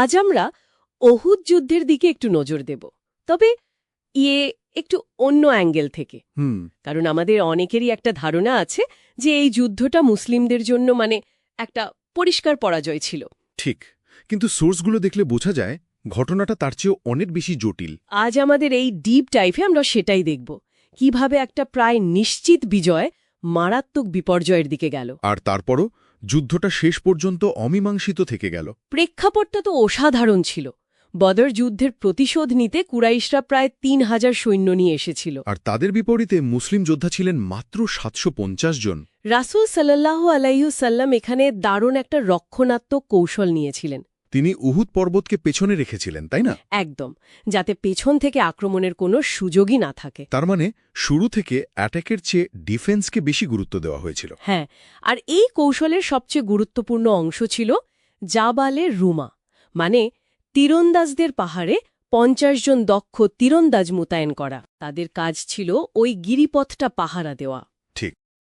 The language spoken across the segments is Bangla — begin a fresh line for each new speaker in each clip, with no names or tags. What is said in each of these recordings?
আজ আমরা অহুদ যুদ্ধের দিকে একটু নজর দেব। তবে ইয়ে একটু অন্য অ্যাঙ্গেল থেকে। কারণ আমাদের অনেকেরই একটা ধারণা আছে যে এই যুদ্ধটা মুসলিমদের জন্য মানে একটা পরিষ্কার পরাজয় ছিল।
ঠিক। কিন্তু সোর্সগুলো দেখলে বোঝা যায় ঘটনাটা তার চেয়েও অনেক বেশি জটিল।
আজ আমাদের এই ডিপ টাইপে আমরা সেটাই দেখব। কীভাবে একটা প্রায় নিশ্চিত বিজয় মারাত্মক বিপর্যয়ের দিকে গেল।
আর তারপরও যুদ্ধটা শেষ পর্যন্ত অমীমাংসিত থেকে গেল।
প্রেক্ষাপটটা তো অসাধারণ ছিল। বদর যুদ্ধের প্রতিশোধ নিতে কুরাইশরা প্রায় তিন হাজার সৈন্য নিয়ে এসেছিল।
আর তাদের বিপরীতে মুসলিম যোদ্ধা ছিলেন মাত্র সাতশো পঞ্চাশ জন।
রাসুল সাল্লাহ আলাইসাল্লাম এখানে দারুণ একটা রক্ষণাত্মক কৌশল নিয়েছিলেন।
তিনি উহুদ পর্বতকে পেছনে রেখেছিলেন তাই না?
একদম যাতে পেছন থেকে আক্রমণের কোনো সুযোগই না থাকে।
তার মানে শুরু থেকে অ্যাটাকের চেয়ে ডিফেন্সকে বেশি গুরুত্ব দেওয়া হয়েছিল।
হ্যাঁ আর এই কৌশলের সবচেয়ে গুরুত্বপূর্ণ অংশ ছিল জাবালে রুমা মানে তীরন্দাজদের পাহাড়ে পঞ্চাশ জন দক্ষ তীরন্দাজ মোতায়েন করা। তাদের কাজ ছিল ওই গিরিপথটা পাহারা দেওয়া।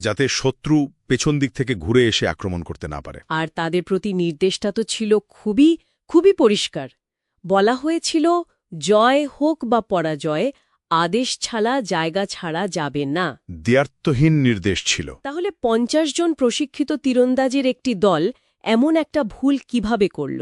যাতে শত্রু পেছন দিক থেকে ঘুরে এসে আক্রমণ করতে না পারে।
আর তাদের প্রতি নির্দেশটা তো ছিল খুবই খুবই পরিষ্কার। বলা হয়েছিল জয় হোক বা পরাজয় আদেশ ছাড়া জায়গা ছাড়া যাবে না।
দ্ব্যর্থহীন নির্দেশ ছিল।
তাহলে পঞ্চাশ জন প্রশিক্ষিত তীরন্দাজের একটি দল এমন একটা ভুল কীভাবে করল?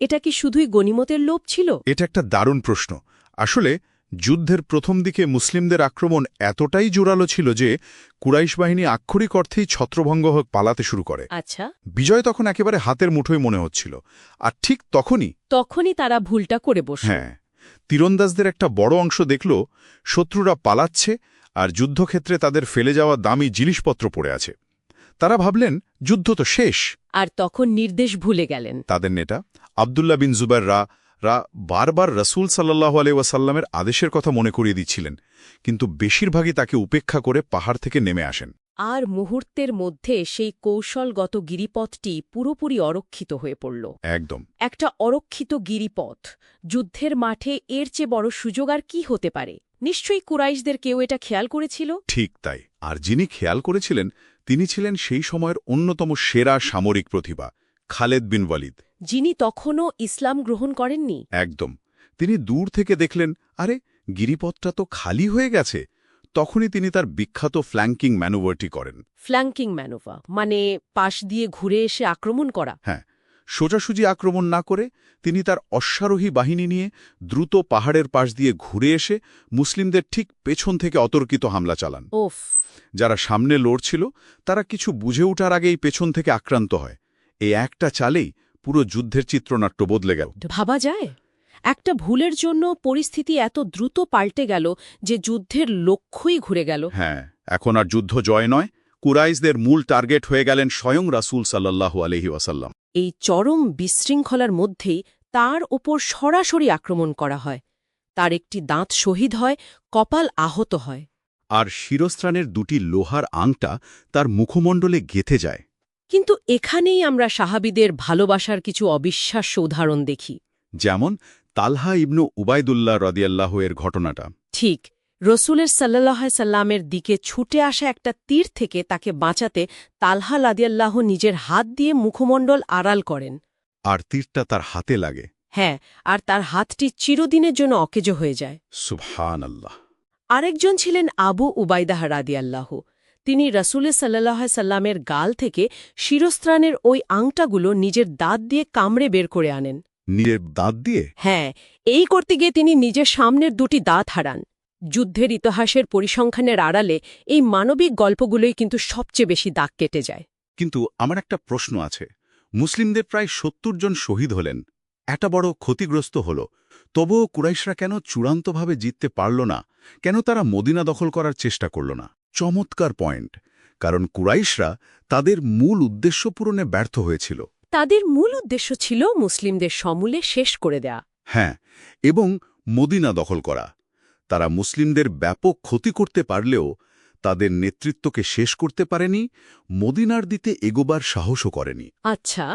এটা কি শুধুই গণিমতের লোভ ছিল?
এটা একটা দারুণ প্রশ্ন। আসলে যুদ্ধের প্রথম দিকে মুসলিমদের আক্রমণ এতটাই জোরালো ছিল যে কুরাইশ বাহিনী আক্ষরিক অর্থেই ছত্রভঙ্গ হয়ে পালাতে শুরু করে।
আচ্ছা।
বিজয় তখন একেবারে হাতের মুঠোয় মনে হচ্ছিল। আর ঠিক তখনই
তখনই তারা ভুলটা করে বসল।
হ্যাঁ তীরন্দাজদের একটা বড় অংশ দেখল শত্রুরা পালাচ্ছে আর যুদ্ধক্ষেত্রে তাদের ফেলে যাওয়া দামি জিনিসপত্র পড়ে আছে। তারা ভাবলেন যুদ্ধ তো শেষ।
আর তখন নির্দেশ ভুলে গেলেন।
তাদের নেতা আবদুল্লা বিন জুবাইর রা বারবার রসুল সাল্লাহ আলাইসাল্লামের আদেশের কথা মনে করিয়ে দিচ্ছিলেন কিন্তু বেশিরভাগই তাকে উপেক্ষা করে পাহাড় থেকে নেমে আসেন।
আর মুহূর্তের মধ্যে সেই কৌশলগত গিরিপথটি পুরোপুরি অরক্ষিত হয়ে পড়ল।
একদম।
একটা অরক্ষিত গিরিপথ যুদ্ধের মাঠে এর চেয়ে বড় সুযোগ আর কি হতে পারে? নিশ্চয়ই কুরাইশদের কেউ এটা খেয়াল করেছিল?
ঠিক তাই। আর যিনি খেয়াল করেছিলেন তিনি ছিলেন সেই সময়ের অন্যতম সেরা সামরিক প্রতিভা খালেদ বিন ওয়ালিদ।
যিনি তখনও ইসলাম গ্রহণ করেননি।
একদম। তিনি দূর থেকে দেখলেন আরে গিরিপথটা তো খালি হয়ে গেছে। তখনই তিনি তার বিখ্যাত ফ্ল্যাঙ্কিং ম্যানুভারটি করেন।
ফ্ল্যাঙ্কিং ম্যানোভা মানে পাশ দিয়ে ঘুরে এসে আক্রমণ করা।
হ্যাঁ সোজাসুজি আক্রমণ না করে তিনি তার অশ্বারোহী বাহিনী নিয়ে দ্রুত পাহাড়ের পাশ দিয়ে ঘুরে এসে মুসলিমদের ঠিক পেছন থেকে অতর্কিত হামলা চালান।
ওফ।
যারা সামনে লড়ছিল তারা কিছু বুঝে ওঠার আগেই পেছন থেকে আক্রান্ত হয়। এই একটা চালেই পুরো যুদ্ধের চিত্রনাট্য বদলে গেল।
ভাবা যায়? একটা ভুলের জন্য পরিস্থিতি এত দ্রুত পাল্টে গেল যে যুদ্ধের লক্ষ্যই ঘুরে গেল।
হ্যাঁ এখন আর যুদ্ধ জয় নয় কুরাইশদের মূল টার্গেট হয়ে গেলেন স্বয়ং রাসূল সাল্লাল্লাহু আলহি ওয়াসাল্লাম।
এই চরম বিশৃঙ্খলার মধ্যেই তার ওপর সরাসরি আক্রমণ করা হয়। তার একটি দাঁত শহীদ হয় কপাল আহত হয়।
আর শিরস্ত্রাণের দুটি লোহার আংটা তার মুখমণ্ডলে গেথে যায়।
কিন্তু এখানেই আমরা সাহাবিদের ভালোবাসার কিছু অবিশ্বাস্য উদাহরণ দেখি।
যেমন তালহা ইবনু উবায়দুল্লাহ রদিয়াল্লাহ এর ঘটনাটা।
ঠিক রসুলের সাল্লাহ সাল্লামের দিকে ছুটে আসা একটা তীর থেকে তাকে বাঁচাতে তালহা লাদিয়াল্লাহ নিজের হাত দিয়ে মুখমণ্ডল আড়াল করেন।
আর তীরটা তার হাতে লাগে।
হ্যাঁ আর তার হাতটি চিরদিনের জন্য অকেজ হয়ে যায়।
সুবহান আল্লাহ
আরেকজন ছিলেন আবু উবাইদাহ রাদিয়াল্লাহ। তিনি রসুলের সাল্লাহ সাল্লামের গাল থেকে শিরস্ত্রাণের ওই আংটাগুলো নিজের দাঁত দিয়ে কামড়ে বের করে আনেন।
নিজের দাঁত দিয়ে?
হ্যাঁ এই করতে গিয়ে তিনি নিজের সামনের দুটি দাঁত হারান। যুদ্ধের ইতিহাসের পরিসংখ্যানের আড়ালে এই মানবিক গল্পগুলোই কিন্তু সবচেয়ে বেশি দাগ কেটে যায়।
কিন্তু আমার একটা প্রশ্ন আছে। মুসলিমদের প্রায় সত্তর জন শহীদ হলেন। একটা বড় ক্ষতিগ্রস্ত হল। তবুও কুরাইশরা কেন চূড়ান্তভাবে জিততে পারল না? কেন তারা মদিনা দখল করার চেষ্টা করল না? চমৎকার পয়েন্ট কারণ কুরাইশরা তাদের মূল উদ্দেশ্য পূরণে ব্যর্থ হয়েছিল।
তাদের মূল উদ্দেশ্য ছিল মুসলিমদের সমূলে শেষ করে দেয়া।
হ্যাঁ এবং মদিনা দখল করা। তারা মুসলিমদের ব্যাপক ক্ষতি করতে পারলেও তাদের নেতৃত্বকে শেষ করতে পারেনি মদিনার দিতে এগোবার সাহসও করেনি।
আচ্ছা।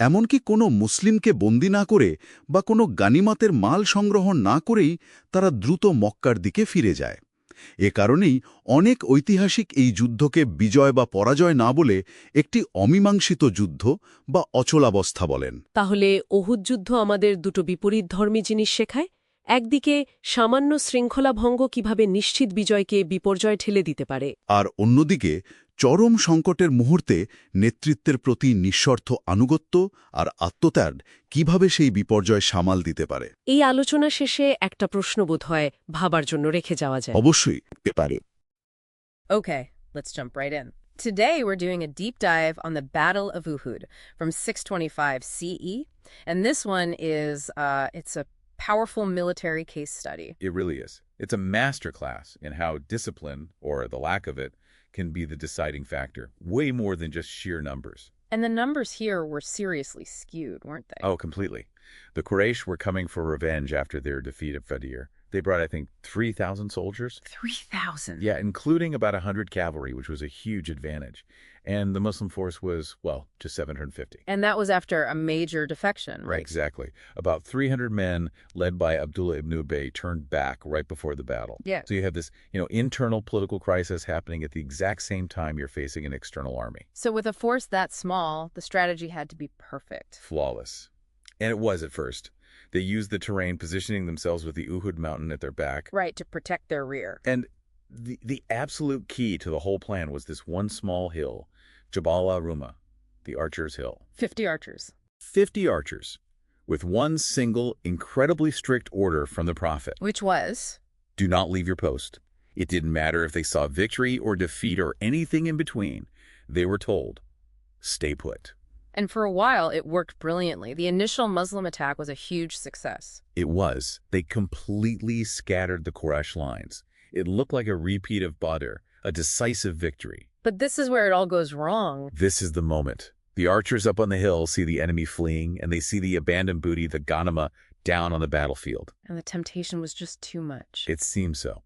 এমনকি কোনো মুসলিমকে বন্দি না করে বা কোনো গানিমাতের মাল সংগ্রহ না করেই তারা দ্রুত মক্কার দিকে ফিরে যায়। এ কারণেই অনেক ঐতিহাসিক এই যুদ্ধকে বিজয় বা পরাজয় না বলে একটি অমীমাংসিত যুদ্ধ বা অচলাবস্থা বলেন।
তাহলে অহুদ যুদ্ধ আমাদের দুটো বিপরীত ধর্মী জিনিস শেখায়? একদিকে সামান্য শৃঙ্খলা ভঙ্গ কীভাবে নিশ্চিত বিজয়কে বিপর্যয় ঠেলে দিতে পারে।
আর অন্যদিকে চরম সংকটের মুহূর্তে নেতৃত্বের প্রতি নিঃস্বার্থ আনুগত্য আর আত্মত্যাগ কীভাবে সেই বিপর্যয় সামাল দিতে পারে?
এই আলোচনা শেষে একটা প্রশ্ন বোধ হয় ভাবার জন্য রেখে যাওয়া যায়।
অবশ্যই পারে।
Okay, let's jump right in. Today we're doing a deep dive on the Battle of Uhud from 625 CE, and this one is uh, it's a powerful military case study.
It really is. It's a masterclass in how discipline, or the lack of it, can be the deciding factor, way more than just sheer numbers.
And the numbers here were seriously skewed, weren't they?
Oh, completely. The Quraysh were coming for revenge after their defeat at Fadir. They brought, I think, 3,000 soldiers.
3,000.
Yeah, including about 100 cavalry, which was a huge advantage. And the Muslim force was, well, just 750.
And that was after a major defection, right?
Exactly. About 300 men led by Abdullah ibn Ubay turned back right before the battle.
Yeah.
So you have this, you know, internal political crisis happening at the exact same time you're facing an external army.
So with a force that small, the strategy had to be perfect.
Flawless. And it was at first. They used the terrain, positioning themselves with the Uhud mountain at their back.
Right, to protect their rear.
And the, the absolute key to the whole plan was this one small hill, Jabal al-Ruma, the Archer's Hill.
50 archers.
50 archers, with one single, incredibly strict order from the Prophet.
Which was?
Do not leave your post. It didn't matter if they saw victory or defeat or anything in between. They were told, stay put.
And for a while, it worked brilliantly. The initial Muslim attack was a huge success.
It was. They completely scattered the Quraysh lines. It looked like a repeat of Badr, a decisive victory.
But this is where it all goes wrong.
This is the moment. The archers up on the hill see the enemy fleeing, and they see the abandoned booty, the Ghanima, down on the battlefield.
And the temptation was just too much.
It seems so.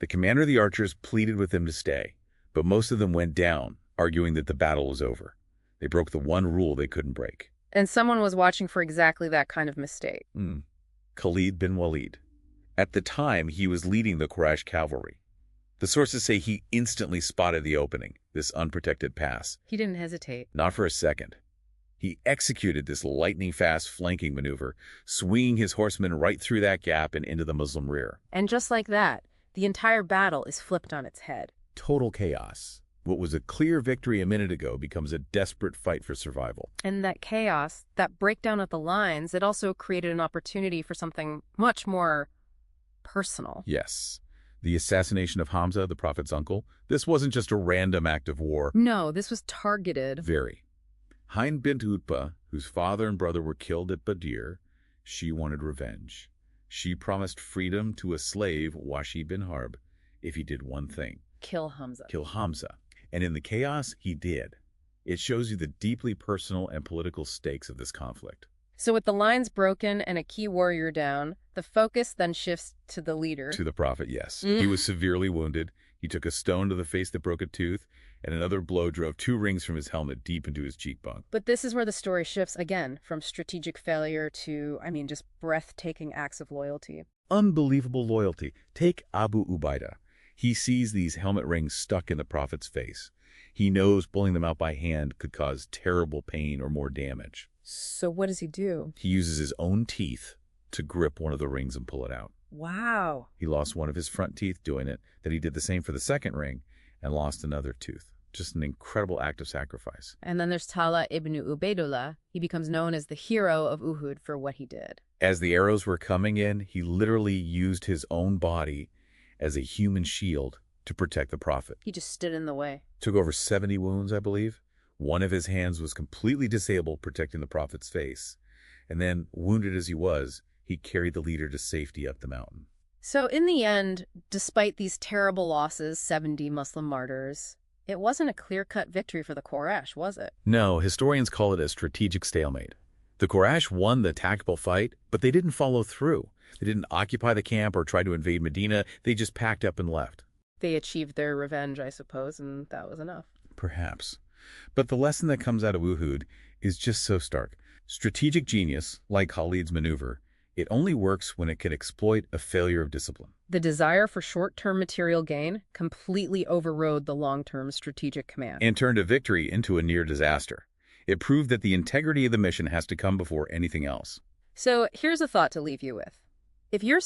The commander of the archers pleaded with them to stay, but most of them went down, arguing that the battle was over. They broke the one rule they couldn't break.
and someone was watching for exactly that kind of mistake.
Hmm. Khalid bin Walid. At the time, he was leading the Quraysh cavalry. The sources say he instantly spotted the opening, this unprotected pass.
He didn't hesitate.
Not for a second. He executed this lightning-fast flanking maneuver, swinging his horsemen right through that gap and into the Muslim rear.
And just like that, the entire battle is flipped on its head.
Total chaos. What was a clear victory a minute ago becomes a desperate fight for survival.
And that chaos, that breakdown of the lines, it also created an opportunity for something much more personal.
Yes. The assassination of Hamza, the Prophet's uncle, this wasn't just a random act of war.
No, this was targeted.
Very. Hind bint Utbah, whose father and brother were killed at Badir, she wanted revenge. She promised freedom to a slave, Washi bin Harb, if he did one thing,
Kill Hamza.
kill Hamza. And in the chaos, he did. It shows you the deeply personal and political stakes of this conflict.
So with the lines broken and a key warrior down, the focus then shifts to the leader.
To the Prophet, yes.
Mm.
He was severely wounded. He took a stone to the face that broke a tooth, and another blow drove two rings from his helmet deep into his cheekbone.
But this is where the story shifts again from strategic failure to, I mean, just breathtaking acts of loyalty.
unbelievable loyalty. Take Abu Ubaidah. He sees these helmet rings stuck in the Prophet's face. He knows pulling them out by hand could cause terrible pain or more damage.
So what does he do?
He uses his own teeth to grip one of the rings and pull it out.
Wow.
He lost one of his front teeth doing it, then he did the same for the second ring and lost another tooth. Just an incredible act of sacrifice.
And then there's Tala ibn Ubaidullah. He becomes known as the hero of Uhud for what he did.
As the arrows were coming in, he literally used his own body as a human shield to protect the Prophet.
He just stood in the way.
took over 70 wounds, I believe. One of his hands was completely disabled, protecting the prophet's face. And then, wounded as he was, he carried the leader to safety up the mountain.
So in the end, despite these terrible losses, 70 Muslim martyrs, it wasn't a clear-cut victory for the Quraysh, was it?
No, historians call it a strategic stalemate. The Quraysh won the tactical fight, but they didn't follow through. They didn't occupy the camp or try to invade Medina. They just packed up and left.
They achieved their revenge, I suppose, and that was enough.
Perhaps. But the lesson that comes out of Uhud is just so stark. Strategic genius, like Khalid's maneuver, It only works when it can exploit a failure of discipline.
The desire for short-term material gain completely overrode the long-term strategic command.
And turned a victory into a near disaster. It proved that the integrity of the mission has to come before anything else.
So here's a thought to leave you with. If you're